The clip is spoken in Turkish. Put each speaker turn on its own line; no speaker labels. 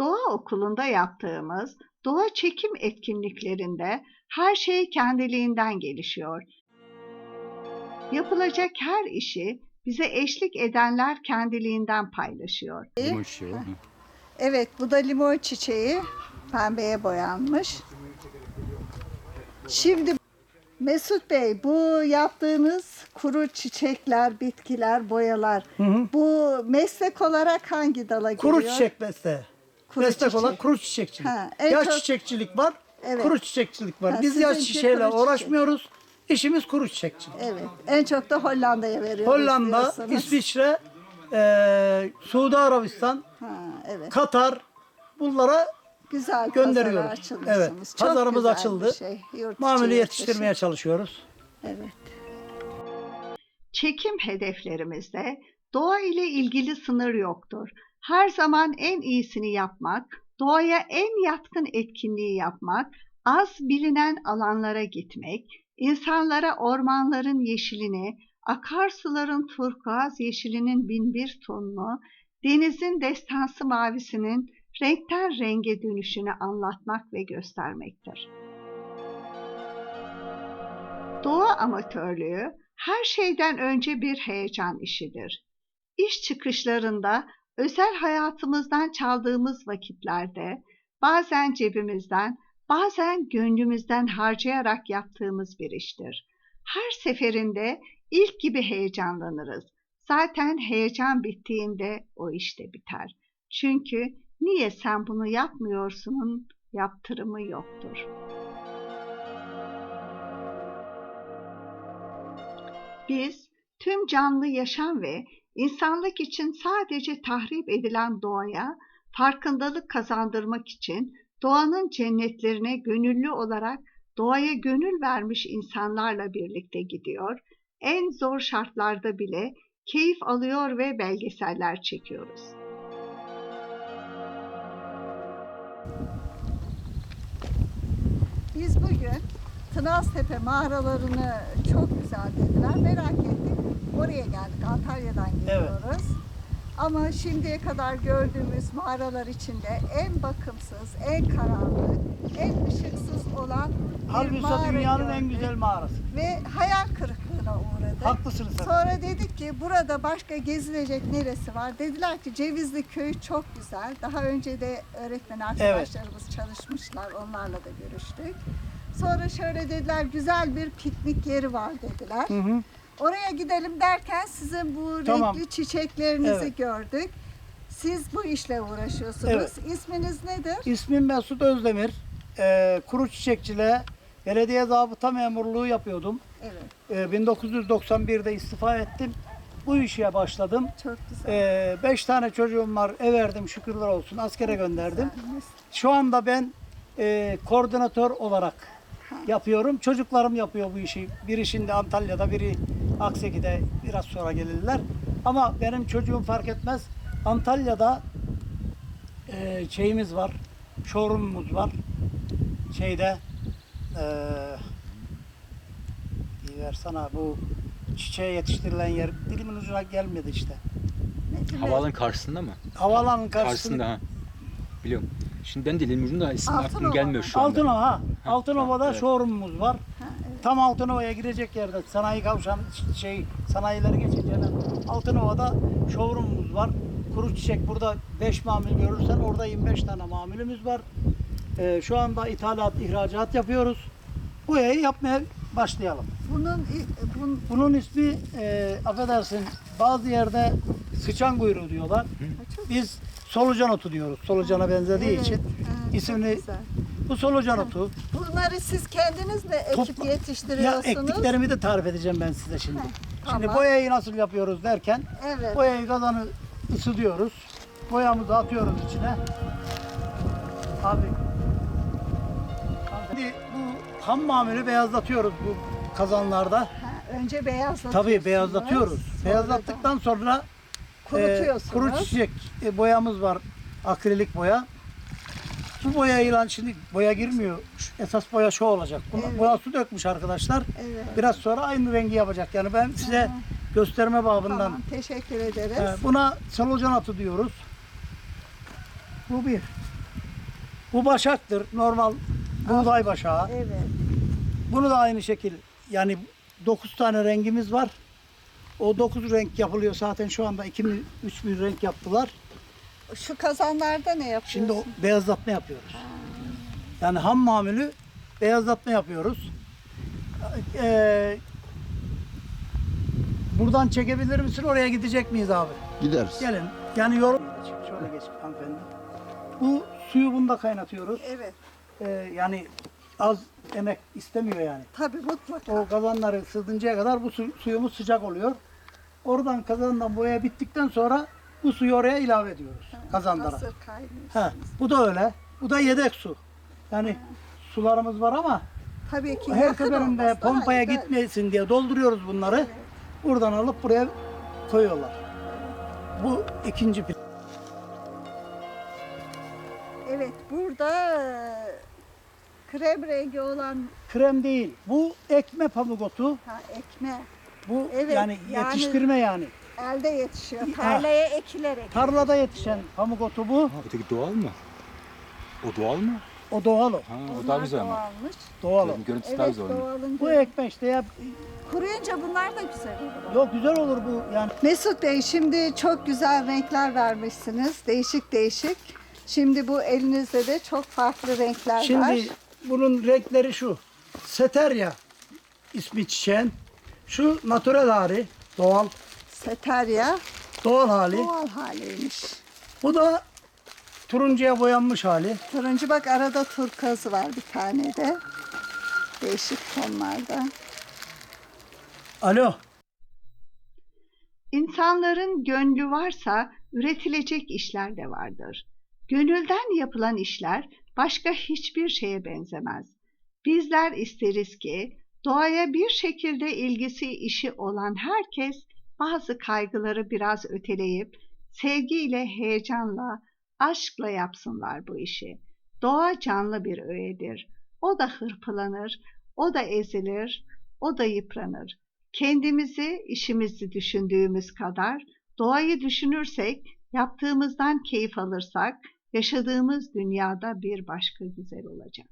Doğa okulunda yaptığımız doğa çekim etkinliklerinde her şey kendiliğinden gelişiyor. Yapılacak her işi bize eşlik edenler kendiliğinden paylaşıyor.
Limon çiçeği.
Evet bu da limon çiçeği. Pembeye boyanmış. Şimdi Mesut Bey bu yaptığınız kuru çiçekler, bitkiler, boyalar
Hı hı.
bu meslek olarak hangi dala giriyor?
Kuru çiçek beste.
Kuru
Meslek
çiçek.
olarak kuru çiçekçilik.
Ha, en
yaş
çok-
çiçekçilik var,
Evet.
kuru çiçekçilik var.
Ha,
Biz yaş
sizinki
çiçeğiyle
kuru çiçek.
uğraşmıyoruz. İşimiz kuru çiçekçilik.
Evet. En çok da Hollanda'ya veriyoruz
Hollanda,
diyorsunuz.
İsviçre, eee Suudi Arabistan,
Ha, evet.
Katar bunlara
Güzel
gönderiyoruz.
pazara açılmışsınız.
Evet,
Çok
pazarımız
güzel bir
açıldı.
Şey. Yurt
mamülü
yurt
yetiştirmeye
dışı.
çalışıyoruz.
Evet.
Çekim hedeflerimizde doğa ile ilgili sınır yoktur. Her zaman en iyisini yapmak, doğaya en yatkın etkinliği yapmak, az bilinen alanlara gitmek, insanlara ormanların yeşilini, akarsuların turkuaz yeşilinin binbir tonunu, denizin destansı mavisinin renkten renge dönüşünü anlatmak ve göstermektir. Doğa amatörlüğü her şeyden önce bir heyecan işidir. İş çıkışlarında, özel hayatımızdan çaldığımız vakitlerde, bazen cebimizden, bazen gönlümüzden harcayarak yaptığımız bir iştir. Her seferinde ilk gibi heyecanlanırız. Zaten heyecan bittiğinde o iş de biter. Çünkü niye sen bunu yapmıyorsunun yaptırımı yoktur. Biz tüm canlı yaşam ve insanlık için sadece tahrip edilen doğaya farkındalık kazandırmak için doğanın cennetlerine gönüllü olarak doğaya gönül vermiş insanlarla birlikte gidiyor. En zor şartlarda bile keyif alıyor ve belgeseller çekiyoruz.
Biz bugün Tınaztepe mağaralarını çok güzel dediler. Merak ettik. Oraya geldik. Antalya'dan geliyoruz. Ama şimdiye kadar gördüğümüz mağaralar içinde en bakımsız, en karanlık, en ışıksız olan
Halbuki
mağara
dünyanın en
gördük.
güzel mağarası.
Ve hayal kırıklığına uğradık.
Haklısınız.
Sonra dedik ki burada başka gezilecek neresi var? Dediler ki Cevizli Köy çok güzel. Daha önce de öğretmen arkadaşlarımız çalışmışlar. Onlarla da görüştük. Sonra şöyle dediler güzel bir piknik yeri var dediler.
Hı hı.
Oraya gidelim derken sizin bu
Tamam.
renkli çiçeklerinizi
Evet.
gördük. Siz bu işle uğraşıyorsunuz.
Evet.
İsminiz nedir?
İsmim Mesut Özdemir. Ee, kuru çiçekçiliğe belediye zabıta memurluğu yapıyordum.
Evet.
Ee, 1991'de istifa ettim. Bu işe başladım.
Çok güzel.
Ee, beş tane çocuğum var. Ev verdim şükürler olsun. Askere gönderdim.
Güzelmiş.
Şu anda ben e, koordinatör olarak yapıyorum. Çocuklarım yapıyor bu işi. Biri şimdi Antalya'da, biri Akseki'de biraz sonra gelirler. Ama benim çocuğum fark etmez. Antalya'da e, şeyimiz var. Showroom'umuz var. Şeyde e, ver sana bu çiçeğe yetiştirilen yer dilimin ucuna gelmedi işte.
Havaalanın karşısında mı?
Havaalanının karşısında.
Karşısında ha. Biliyorum. Şimdi ben de Limur'un da
Altınova
aklım gelmiyor şu anda.
Altınova ha. Altınova'da
evet.
showroom'umuz var. Tam Altınova'ya girecek yerde sanayi kavşağın şey sanayileri geçeceğine Altınova'da showroom'umuz var. Kuru çiçek burada 5 mamül görürsen orada 25 tane mamülümüz var. Ee, şu anda ithalat, ihracat yapıyoruz. Boyayı yapmaya başlayalım.
Bunun, bun,
Bunun ismi e, affedersin bazı yerde sıçan kuyruğu diyorlar. Biz solucan otu diyoruz. Solucana benzediği
Evet,
için.
çok
ismini bu solucan otu.
Bunları siz kendiniz mi ekip
Topla- Ya
yetiştiriyorsunuz?
ektiklerimi de tarif edeceğim ben size şimdi. Şimdi
tamam.
boyayı nasıl yapıyoruz derken
Evet.
boyayı kazanı ısıtıyoruz. Boyamızı atıyoruz içine. Abi. Ham mamülü beyazlatıyoruz bu kazanlarda.
Ha, önce beyazlatıyorsunuz.
Tabii beyazlatıyoruz.
sonra
Beyazlattıktan sonra
da kurutuyorsunuz.
e, kuru çiçek e, boyamız var. Akrilik boya. Bu boyayla şimdi boya girmiyor. Esas boya şu olacak. Buna
Evet.
boya su dökmüş arkadaşlar.
Evet.
Biraz sonra aynı rengi yapacak. Yani ben size gösterme babından.
Tamam, teşekkür ederiz.
e, buna solucan atı diyoruz. Bu bir. Bu başaktır. Normal buğday başağı.
Evet.
Bunu da aynı şekil yani 9 tane rengimiz var. O 9 renk yapılıyor zaten şu anda 2000 3000 renk yaptılar.
Şu kazanlarda ne yapıyorsun?
Şimdi o beyazlatma yapıyoruz. Yani ham mamülü beyazlatma yapıyoruz. Ee, buradan çekebilir misin? Oraya gidecek miyiz abi?
Gideriz.
Gelin. Yani yorum. Şöyle geç hanımefendi. Bu suyu bunda kaynatıyoruz.
Evet.
Ee, yani az emek istemiyor yani.
Tabii mutlaka.
O kazanları ısıtıncaya kadar bu su, suyumuz sıcak oluyor. Oradan kazandan boya bittikten sonra bu suyu oraya ilave ediyoruz kazanlara.
Hazır.
Ha, bu da öyle. Bu da yedek su. Yani sularımız var ama
Tabii ki
her seferinde pompaya gitmesin diye dolduruyoruz bunları. Buradan alıp buraya koyuyorlar. Bu ikinci pil.
Evet burada e, krem rengi olan
Krem değil. Bu ekme pamuk otu.
ha, ekme
Bu
Evet,
yani,
yani-
yetiştirme yani.
elde yetişiyor. Tarlaya ekilerek.
Tarlada yetişen pamuk otu bu.
Ha, öteki doğal mı? O doğal mı?
O doğal o.
Ha, o daha güzel ama.
doğalmış.
Doğal o.
Görüntüsü daha
Evet
güzel onun.
doğalın.
Bu ekme işte ya.
Kuruyunca bunlar da güzel olur.
Yok güzel olur bu yani.
Mesut Bey şimdi çok güzel renkler vermişsiniz. Değişik değişik. Şimdi bu elinizde de çok farklı renkler var.
Şimdi bunun renkleri şu. Seterya ismi çiçeğin. Şu natural hali, doğal,
Seterya
doğal hali.
doğal haliymiş.
Bu da turuncuya boyanmış hali.
Turuncu bak arada turkuazı var bir tane de. Değişik tonlarda.
Alo.
İnsanların gönlü varsa üretilecek işler de vardır. Gönülden yapılan işler başka hiçbir şeye benzemez. Bizler isteriz ki doğaya bir şekilde ilgisi işi olan herkes bazı kaygıları biraz öteleyip sevgiyle, heyecanla, aşkla yapsınlar bu işi. Doğa canlı bir öğedir. O da hırpalanır, o da ezilir, o da yıpranır. Kendimizi, işimizi düşündüğümüz kadar doğayı düşünürsek, yaptığımızdan keyif alırsak, yaşadığımız dünyada bir başka güzel olacak.